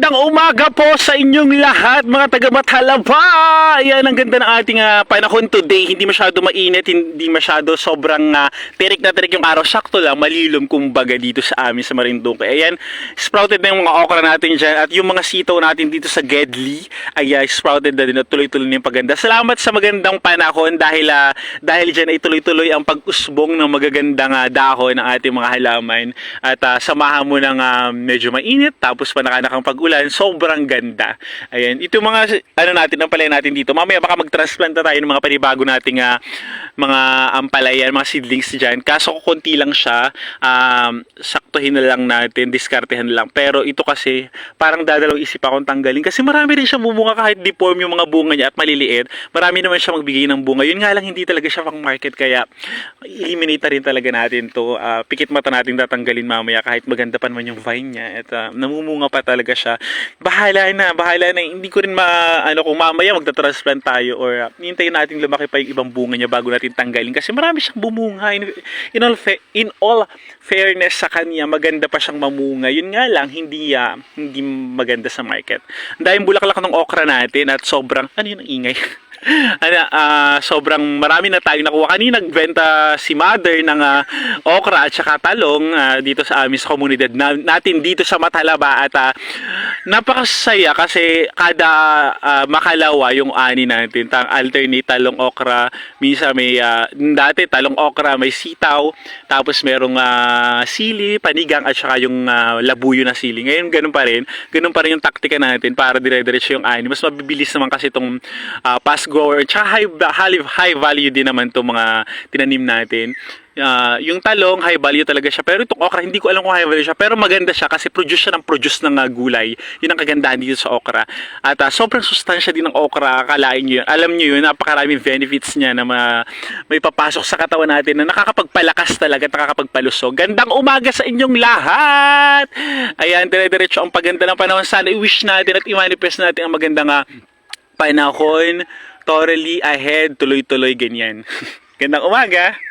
Magandang umaga po sa inyong lahat mga taga Matalaba. Ayan ang ganda ng ating ah, panahon today. Hindi masyado mainit, hindi masyado sobrang uh, tirik na tirik yung araw. Sakto lang, malilom kumbaga dito sa amin sa Marinduque. Ayan, sprouted na yung mga okra natin dyan at yung mga sitaw natin dito sa Gedli. Ay ah, sprouted na din at tuloy-tuloy na yung paganda. Salamat sa magandang panahon dahil ah, dahil dyan ay tuloy-tuloy ang pag-usbong ng magagandang ah, dahon ng ating mga halaman. At ah, samahan mo ng ah, medyo mainit tapos panakanakang pag-ulan, sobrang ganda. Ayan, ito mga ano natin, ang palaya natin dito. Mamaya baka mag-transplant na tayo ng mga panibago nating ah, mga ampalayan, mga seedlings dyan. Kaso konti lang siya, um, saktuhin na lang natin, diskartehan na lang. Pero ito kasi, parang dadalaw isip akong tanggalin. Kasi marami rin siya bumunga kahit deform yung mga bunga niya at maliliit. Marami naman siya magbigay ng bunga. Yun nga lang, hindi talaga siya pang market. Kaya, eliminate na rin talaga natin to. Ah, pikit mata natin tatanggalin mamaya kahit maganda pa naman yung vine niya. At ah, namumunga pa talaga siya. Bahala na, bahala na. Hindi ko rin ma, ano, kung mamaya magta-transplant tayo or uh, hintayin natin lumaki pa yung ibang bunga niya bago natin tanggalin. Kasi marami siyang bumunga. In, in, all, fa- in all fairness sa kanya, maganda pa siyang mamunga. Yun nga lang, hindi, ah, hindi maganda sa market. Ang daming bulaklak ng okra natin at sobrang, ano yun ang ingay? ano, ah, sobrang marami na tayong nakuha. Kanina nagbenta si mother ng ah, okra at saka talong ah, dito sa amin sa komunidad na, natin dito sa Matalaba at ah, napakasaya kasi kada ah, makalawa yung ani natin. Tang alternate talong okra, minsan may ah, dati talong okra, may sitaw, tapos merong ah, sili, panigang at saka yung ah, labuyo na sili. Ngayon ganun pa rin. Ganun pa rin yung taktika natin para dire-diretso yung ani. Mas mabibilis naman kasi itong ah, fast grower. Tsaka high, high, high value din naman itong mga tinanim natin. Ah, yung talong, high value talaga siya. Pero itong okra, hindi ko alam kung high value siya. Pero maganda siya kasi produce siya ng produce ng ah, gulay. Yun ang kagandahan dito sa okra. At ah, sobrang sustansya din ng okra. Akalain nyo yun. Alam nyo yun, napakaraming benefits niya na ma- may papasok sa katawan natin na nakakapagpalakas talaga at nakakapagpalusog. Gandang umaga sa inyong lahat! Ayan, dire-diretso ang paganda ng panahon. Sana i-wish natin at i-manifest natin ang magandang ah, panahon. Thoroughly ahead, tuloy-tuloy ganyan. Gandang umaga!